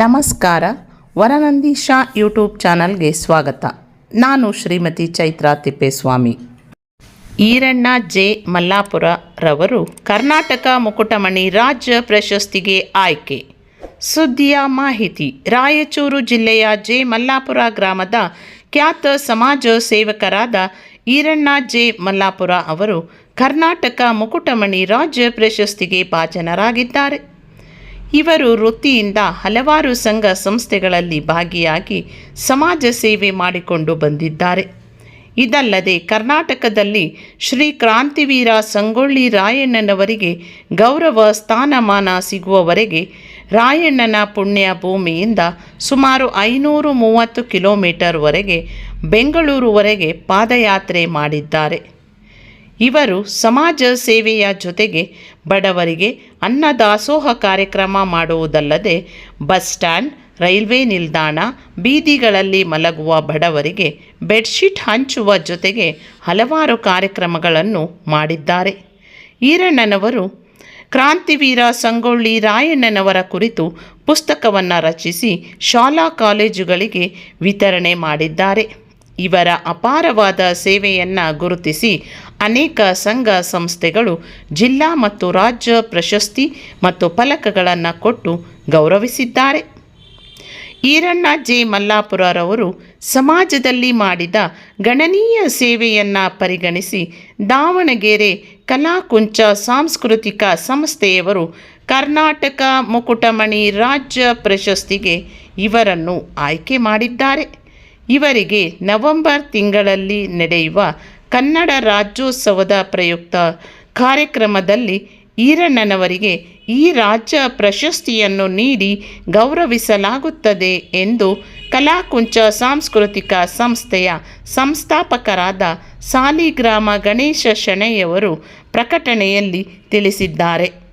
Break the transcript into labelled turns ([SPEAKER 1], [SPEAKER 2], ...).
[SPEAKER 1] ನಮಸ್ಕಾರ. ವರನಂದೀಶ ಯೂಟ್ಯೂಬ್ ಚಾನಲ್ಗೆ ಸ್ವಾಗತ. ನಾನು ಶ್ರೀಮತಿ ಚೈತ್ರಾ ತಿಪ್ಪೇಸ್ವಾಮಿ. ಈರಣ್ಣ ಜೆ. ಮಲ್ಲಾಪುರ ರವರು ಕರ್ನಾಟಕ ಮುಕುಟಮಣಿ ರಾಜ್ಯ ಪ್ರಶಸ್ತಿಗೆ ಆಯ್ಕೆ. ಸುದ್ದಿಯ ಮಾಹಿತಿ. ರಾಯಚೂರು ಜಿಲ್ಲೆಯ ಜೆ. ಮಲ್ಲಾಪುರ ಗ್ರಾಮದ ಖ್ಯಾತ ಸಮಾಜ ಸೇವಕರಾದ ಈರಣ್ಣ ಜೆ. ಮಲ್ಲಾಪುರ ಅವರು ಕರ್ನಾಟಕ ಮುಕುಟಮಣಿ ರಾಜ್ಯ ಪ್ರಶಸ್ತಿಗೆ ಭಾಜನರಾಗಿದ್ದಾರೆ. ಇವರು ವೃತ್ತಿಯಿಂದ ಹಲವಾರು ಸಂಘ ಸಂಸ್ಥೆಗಳಲ್ಲಿ ಭಾಗಿಯಾಗಿ ಸಮಾಜ ಸೇವೆ ಮಾಡಿಕೊಂಡು ಬಂದಿದ್ದಾರೆ. ಇದಲ್ಲದೆ ಕರ್ನಾಟಕದಲ್ಲಿ ಶ್ರೀ ಕ್ರಾಂತಿವೀರ ಸಂಗೊಳ್ಳಿ ರಾಯಣ್ಣನವರಿಗೆ ಗೌರವ ಸ್ಥಾನಮಾನ ಸಿಗುವವರೆಗೆ ರಾಯಣ್ಣನ ಪುಣ್ಯ ಭೂಮಿಯಿಂದ ಸುಮಾರು ಐನೂರು ಮೂವತ್ತು ಕಿಲೋಮೀಟರ್ವರೆಗೆ ಬೆಂಗಳೂರುವರೆಗೆ ಪಾದಯಾತ್ರೆ ಮಾಡಿದ್ದಾರೆ. ಇವರು ಸಮಾಜ ಸೇವೆಯ ಜೊತೆಗೆ ಬಡವರಿಗೆ ಅನ್ನದಾಸೋಹ ಕಾರ್ಯಕ್ರಮ ಮಾಡುವುದಲ್ಲದೆ ಬಸ್ ಸ್ಟ್ಯಾಂಡ್, ರೈಲ್ವೆ ನಿಲ್ದಾಣ, ಬೀದಿಗಳಲ್ಲಿ ಮಲಗುವ ಬಡವರಿಗೆ ಬೆಡ್ಶೀಟ್ ಹಂಚುವ ಜೊತೆಗೆ ಹಲವಾರು ಕಾರ್ಯಕ್ರಮಗಳನ್ನು ಮಾಡಿದ್ದಾರೆ. ಈರಣ್ಣನವರು ಕ್ರಾಂತಿವೀರ ಸಂಗೊಳ್ಳಿ ರಾಯಣ್ಣನವರ ಕುರಿತು ಪುಸ್ತಕವನ್ನು ರಚಿಸಿ ಶಾಲಾ ಕಾಲೇಜುಗಳಿಗೆ ವಿತರಣೆ ಮಾಡಿದ್ದಾರೆ. ಇವರ ಅಪಾರವಾದ ಸೇವೆಯನ್ನು ಗುರುತಿಸಿ ಅನೇಕ ಸಂಘ ಸಂಸ್ಥೆಗಳು ಜಿಲ್ಲಾ ಮತ್ತು ರಾಜ್ಯ ಪ್ರಶಸ್ತಿ ಮತ್ತು ಫಲಕಗಳನ್ನು ಕೊಟ್ಟು ಗೌರವಿಸಿದ್ದಾರೆ. ಈರಣ್ಣ ಜೆ. ಮಲ್ಲಾಪುರರವರು ಸಮಾಜದಲ್ಲಿ ಮಾಡಿದ ಗಣನೀಯ ಸೇವೆಯನ್ನು ಪರಿಗಣಿಸಿ ದಾವಣಗೆರೆ ಕಲಾಕುಂಚ ಸಾಂಸ್ಕೃತಿಕ ಸಂಸ್ಥೆಯವರು ಕರ್ನಾಟಕ ಮುಕುಟಮಣಿ ರಾಜ್ಯ ಪ್ರಶಸ್ತಿಗೆ ಇವರನ್ನು ಆಯ್ಕೆ ಮಾಡಿದ್ದಾರೆ. ಇವರಿಗೆ ನವೆಂಬರ್ ತಿಂಗಳಲ್ಲಿ ನಡೆಯುವ ಕನ್ನಡ ರಾಜ್ಯೋತ್ಸವದ ಪ್ರಯುಕ್ತ ಕಾರ್ಯಕ್ರಮದಲ್ಲಿ ಈರಣ್ಣನವರಿಗೆ ಈ ರಾಜ್ಯ ಪ್ರಶಸ್ತಿಯನ್ನು ನೀಡಿ ಗೌರವಿಸಲಾಗುತ್ತದೆ ಎಂದು ಕಲಾಕುಂಚ ಸಾಂಸ್ಕೃತಿಕ ಸಂಸ್ಥೆಯ ಸಂಸ್ಥಾಪಕರಾದ ಸಾಲಿಗ್ರಾಮ ಗಣೇಶ ಶೆಣೆಯವರು ಪ್ರಕಟಣೆಯಲ್ಲಿ ತಿಳಿಸಿದ್ದಾರೆ.